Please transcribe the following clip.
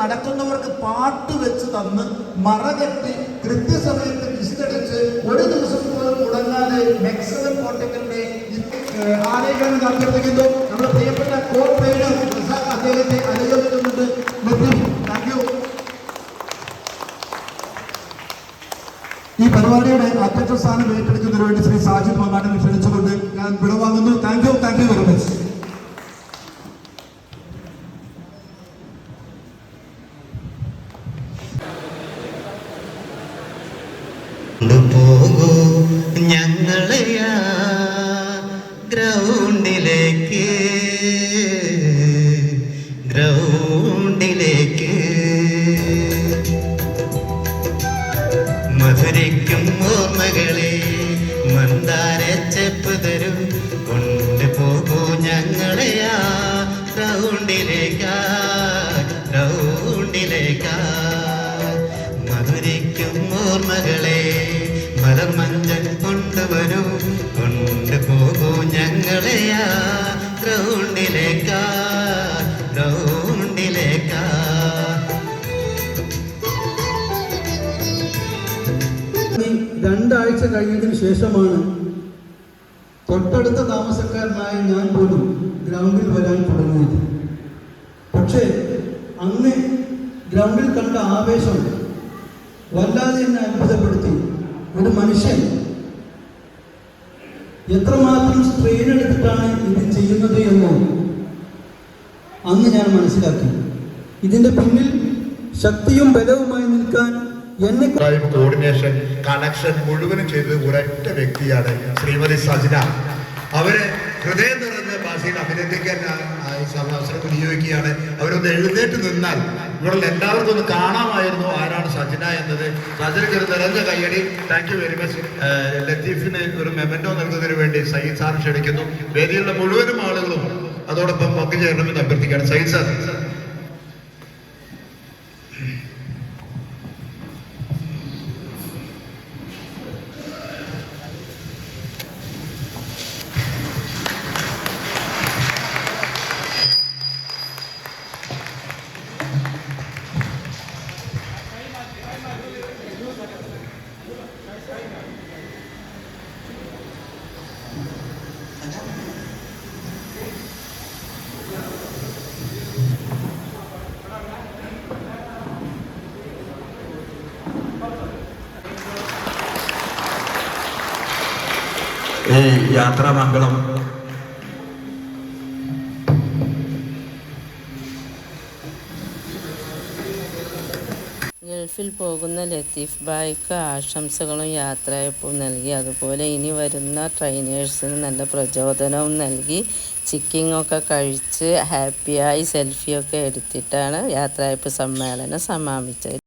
നടക്കുന്നവർക്ക് പാട്ട് വെച്ച് തന്ന് മറകെട്ടി കൃത്യസമയത്ത് വിസിലടിച്ച് ഒരു ദിവസം പോലും മുടങ്ങാതെ മെക്സിക്കൻ കോട്ടക്കലിനെ ആലയിക്കാൻ അഭ്യർത്ഥിക്കുന്നു. നമ്മുടെ പ്രിയപ്പെട്ട കോട്ടയുടെ അദ്ദേഹത്തെ അനുഗമിക്കുന്നുണ്ട്. ഈ പരിപാടിയുടെ അധ്യക്ഷ സ്ഥാനം ഏറ്റെടുക്കുന്നതിന് വേണ്ടി ശ്രീ സാജിദ് മങ്ങാട്ടിനെ ക്ഷണിച്ചുകൊണ്ട് ഞാൻ വിടവാങ്ങുന്നു. Thank you thank you very much കൊണ്ടുപോകൂ ഞങ്ങളെ ഗ്രൗണ്ടിലേക്ക്. ഗ്രൗണ്ടിലേക്ക്. മധുരയ്ക്കും ഓർമ്മകളെ മന്ദാര ചെപ്പ് തരും. കൊണ്ടുപോകൂ ഞങ്ങളെയാ ഗ്രൗണ്ടിലേക്കാ. ഗ്രൗണ്ടിലേക്കാ. മധുരയ്ക്കും ഓർമ്മകളെ മലർമഞ്ചൻ കൊണ്ടുവരൂ? കൊണ്ടുപോകൂ ഞങ്ങളെയാ ഗ്രൗണ്ടിലേക്കാ ഗ്രൗണ്ടിലേക്കാ. രണ്ടാഴ്ച കഴിഞ്ഞതിന് ശേഷമാണ് തൊട്ടടുത്ത താമസക്കാരനായ ഞാൻ പോലും ഗ്രൗണ്ടിൽ വരാൻ തുടങ്ങിയത്. പക്ഷേ അന്ന് ഗ്രൗണ്ടിൽ കണ്ട ആവേശം വല്ലാതെ എന്നെ അത്ഭുതപ്പെടുത്തി. ഒരു മനുഷ്യൻ. എത്രമാത്രം സ്ട്രെയിൻ എടുത്തിട്ടാണ് ഇത് ചെയ്യുന്നത് എന്ന് അന്ന് ഞാൻ മനസ്സിലാക്കി. ഇതിന്റെ പിന്നിൽ ശക്തിയും ബലവുമായി നിൽക്കാൻ എന്നെ കോർഡിനേഷൻ കണക്ഷൻ മുഴുവനും ചെയ്തത് ഒരൊറ്റ വ്യക്തിയാണ് ശ്രീമതി സജന. അവരെ ഹൃദയം നിറഞ്ഞ ഭാഷയിൽ അഭിനന്ദിക്കാൻ അവസരം വിനിയോഗിക്കുകയാണ് അവരൊന്ന് എഴുന്നേറ്റ് നിന്നാൽ ഇവിടെ എല്ലാവർക്കും ഒന്ന് കാണാമായിരുന്നു. സജന എന്നത് സജനയ്ക്ക് ഒരു നിറഞ്ഞ കയ്യടി. താങ്ക് യു വെരി മച്ച് ലത്തീഫിന് ഒരു മെമെന്റോ നൽകുന്നതിന് വേണ്ടി സയ്യിദ് സാർ ക്ഷണിക്കുന്നു. വേദിയിലുള്ള മുഴുവനും ആളുകളും അതോടൊപ്പം പങ്കുചേരണമെന്ന് അഭ്യർത്ഥിക്കുകയാണ്. സയ്യിദ് സാർ. ഈ യാത്രാമംഗളം. ഗൾഫിൽ പോകുന്ന ലത്തീഫ് ഭായിക്ക് ആശംസകളും യാത്രയപ്പും നൽകി. അതുപോലെ ഇനി വരുന്ന ട്രെയിനേഴ്സിന് നല്ല പ്രചോദനവും നൽകി. ചിക്കിങ്ങൊക്കെ കഴിച്ച് ഹാപ്പിയായി സെൽഫിയൊക്കെ എടുത്തിട്ടാണ് യാത്രയപ്പ് സമ്മേളനം സമാപിച്ചത്.